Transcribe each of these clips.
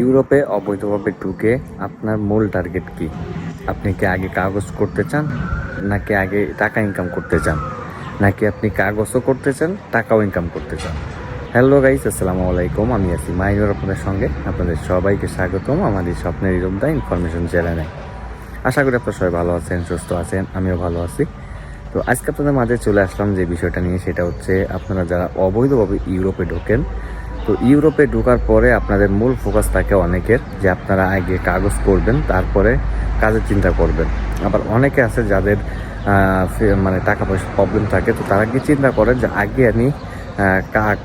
ইউরোপে অবৈধভাবে ঢুকে আপনার মূল টার্গেট কি? আপনি কি আগে কাগজ করতে চান? নাকি আগে টাকা ইনকাম করতে চান? নাকি আপনি কাগজও করতে চান, টাকাও ইনকাম করতে চান? হ্যালো গাইস আসসালামু আলাইকুম। আমি আছি মাইনুর আপনাদের সঙ্গে। আপনাদের সবাইকে স্বাগতম আমাদের স্বপ্নের ইরোমদা ইনফরমেশন চ্যানেলে আশা করি আপনারা সবাই ভালো আছেন, সুস্থ আছেন, আমিও ভালো আছি। তো আজকে আপনাদের মাঝে চলে আসলাম যে বিষয়টা নিয়ে, সেটা হচ্ছে আপনারা যারা অবৈধভাবে ইউরোপে ঢোকেন তো ইউরোপে ঢোকার পরে আপনাদের মূল ফোকাস থাকে অনেকের, যে আপনারা আগে কাগজ করবেন তারপরে কাজের চিন্তা করবেন। আবার অনেকে আছে যাদের মানে টাকা পয়সার প্রবলেম থাকে, তো তারা কি চিন্তা করে যে আগে আমি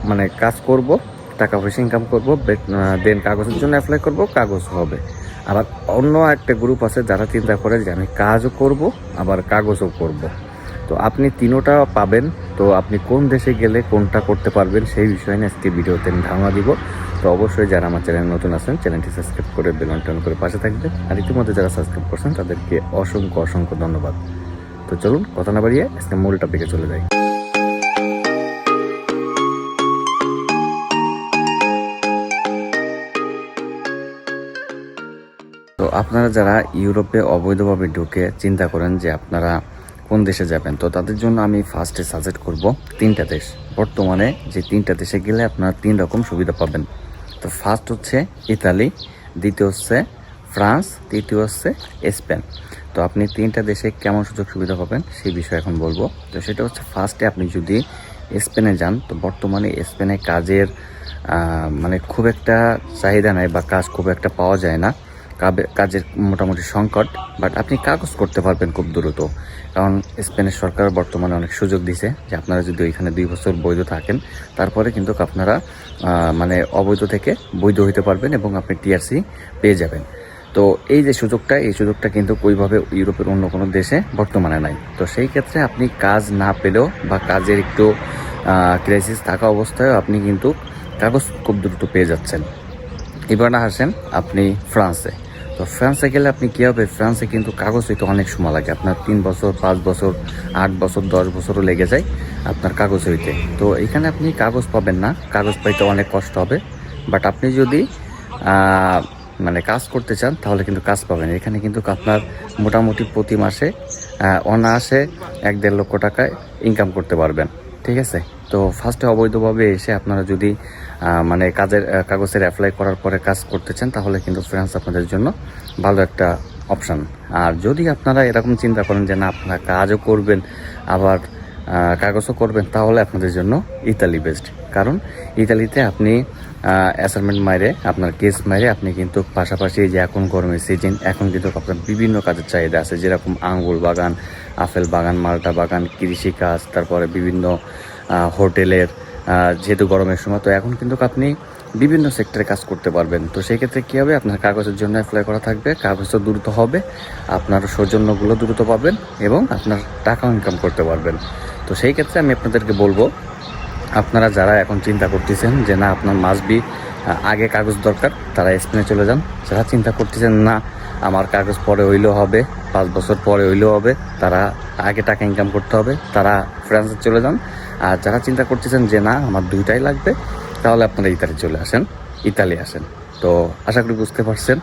মানে কাজ করব, টাকা পয়সা ইনকাম করব দেন কাগজের জন্য অ্যাপ্লাই করব, কাগজ হবে। আবার অন্য একটা গ্রুপ আছে যারা চিন্তা করে যে আমি কাজও করব, আবার কাগজও করব। তো আপনি তিনোটা পাবেন। তো আপনি কোন দেশে গেলে কোনটা করতে পারবেন সেই বিষয়ে নিয়ে আজকে ভিডিওতে আমি ধারণা দিব। তো অবশ্যই যারা আমার চ্যানেল নতুন আছেন, চ্যানেলটি সাবস্ক্রাইব করে বেল টন করে পাশে থাকবেন। আর ইতিমধ্যে যারা সাবস্ক্রাইব করছেন, তাদেরকে অসংখ্য অসংখ্য ধন্যবাদ। তো চলুন, কথা না বাড়িয়ে আজকে মূল টপিকে চলে যাই। তো আপনারা যারা ইউরোপে অবৈধভাবে ঢুকে চিন্তা করেন যে আপনারা কোন দেশে যাবেন? তো তাদের জন্য আমি ফার্স্টে সাজেস্ট করব তিনটা দেশ। বর্তমানে যে তিনটা দেশে গেলে আপনারা তিন রকম সুবিধা পাবেন। তো ফার্স্ট হচ্ছে ইতালি, দ্বিতীয় হচ্ছে ফ্রান্স, তৃতীয় হচ্ছে স্পেন। তো আপনি তিনটা দেশে কেমন সুযোগ সুবিধা পাবেন সেই বিষয়ে এখন বলব। তো সেটা হচ্ছে ফার্স্টে আপনি যদি স্পেনে যান, তো বর্তমানে স্পেনে কাজের মানে খুব একটা চাহিদা নাই বা কাজ খুব একটা পাওয়া যায় না। কাজের মোটামুটি সংকট বাট আপনি কাগজ করতে পারবেন খুব দ্রুত। কারণ স্পেনের সরকার বর্তমানে অনেক সুযোগ দিছে যে আপনারা যদি ওইখানে দুই বছর বৈধ থাকেন, তারপরে কিন্তু আপনারা মানে অবৈধ থেকে বৈধ হইতে পারবেন এবং আপনি টিআরসি পেয়ে যাবেন। তো এই যে সুযোগটা, এই সুযোগটা কিন্তু ওইভাবে ইউরোপের অন্য কোনো দেশে বর্তমানে নাই। তো সেই ক্ষেত্রে আপনি কাজ না পেলেও বা কাজের একটু ক্রাইসিস থাকা অবস্থায় আপনি কিন্তু কাগজ খুব দ্রুত পেয়ে যাচ্ছেন। এবার না আসেন আপনি ফ্রান্সে। তো ফ্রান্সে গেলে আপনি কী হবে? ফ্রান্সে কিন্তু কাগজ হইতে অনেক সময় লাগে। আপনার তিন বছর, পাঁচ বছর, আট বছর, দশ বছরও লেগে যায় আপনার কাগজ হইতে। তো এখানে আপনি কাগজ পাবেন না। কাগজ পাইতে অনেক কষ্ট হবে। বাট আপনি যদি মানে কাজ করতে চান, তাহলে কিন্তু কাজ পাবেন। এখানে কিন্তু আপনার মোটামুটি প্রতি মাসে অনায়াসে এক দেড় লক্ষ টাকায় ইনকাম করতে পারবেন। ঠিক আছে? তো ফার্স্টে অবৈধভাবে এসে আপনারা যদি মানে কাজের কাগজের অ্যাপ্লাই করার পরে কাজ করতে চান তাহলে কিন্তু ফ্রান্স আপনাদের জন্য ভালো একটা অপশান আর যদি আপনারা এরকম চিন্তা করেন যে না, আপনারা কাজও করবেন, আবার কাগজও করবেন, তাহলে আপনাদের জন্য ইতালি বেস্ট কারণ ইতালিতে আপনি অ্যাসাইনমেন্ট মাইরে, আপনার কেস মাইরে আপনি কিন্তু পাশাপাশি যে এখন গরমের সিজন এখন কিন্তু আপনার বিভিন্ন কাজের চাহিদা আছে, যেরকম আঙ্গুর বাগান, আপেল বাগান, মালটা বাগান কৃষি কাজ তারপরে বিভিন্ন হোটেলের যেহেতু গরমের সময়, তো এখন কিন্তু আপনি বিভিন্ন সেক্টরে কাজ করতে পারবেন। তো সেই ক্ষেত্রে কী হবে? আপনার কাগজের জন্য অ্যাপ্লাই করা থাকবে, কাগজও দ্রুত হবে, আপনার সৌজন্যগুলো দ্রুত পাবেন এবং আপনার টাকাও ইনকাম করতে পারবেন। তো সেই ক্ষেত্রে আমি আপনাদেরকে বলব, আপনারা যারা এখন চিন্তা করতেছেন যে না, আপনার মাসবি আগে কাগজ দরকার, তারা স্পেনে চলে যান। যারা চিন্তা করতেছেন না, আমার কাগজ পরে হইলেও হবে, পাঁচ বছর পরে হইলেও হবে, তারা আগে টাকা ইনকাম করতে হবে, তারা ফ্রান্সে চলে যান। আর যারা চিন্তা করতেছেন যে না, আমার দুইটাই লাগবে, তাহলে আপনারা ইতালি চলে আসেন, ইতালি আসেন। তো আশা করি বুঝতে পারছেন,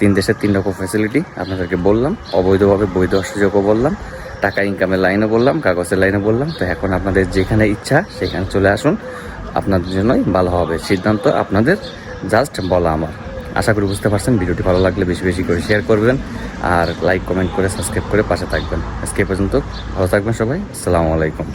তিন দেশের তিন রকম ফ্যাসিলিটি আপনাদেরকে বললাম, অবৈধভাবে বৈধ সুযোগও বললাম, টাকা ইনকামের লাইনে বললাম, কাগজের লাইনে বললাম, তো এখন আপনাদের যেখানে ইচ্ছা, সেখানে চলে আসুন, আপনাদের জন্যই ভালো হবে সিদ্ধান্ত আপনাদের জাস্ট বলা আমার। আশা করি বুঝতে পারছেন, ভিডিওটি ভালো লাগলে বেশি বেশি করে শেয়ার করবেন, আর লাইক কমেন্ট করে সাবস্ক্রাইব করে পাশে থাকবেন। আজকে পর্যন্ত, ভালো থাকবেন সবাই, আসসালামু আলাইকুম।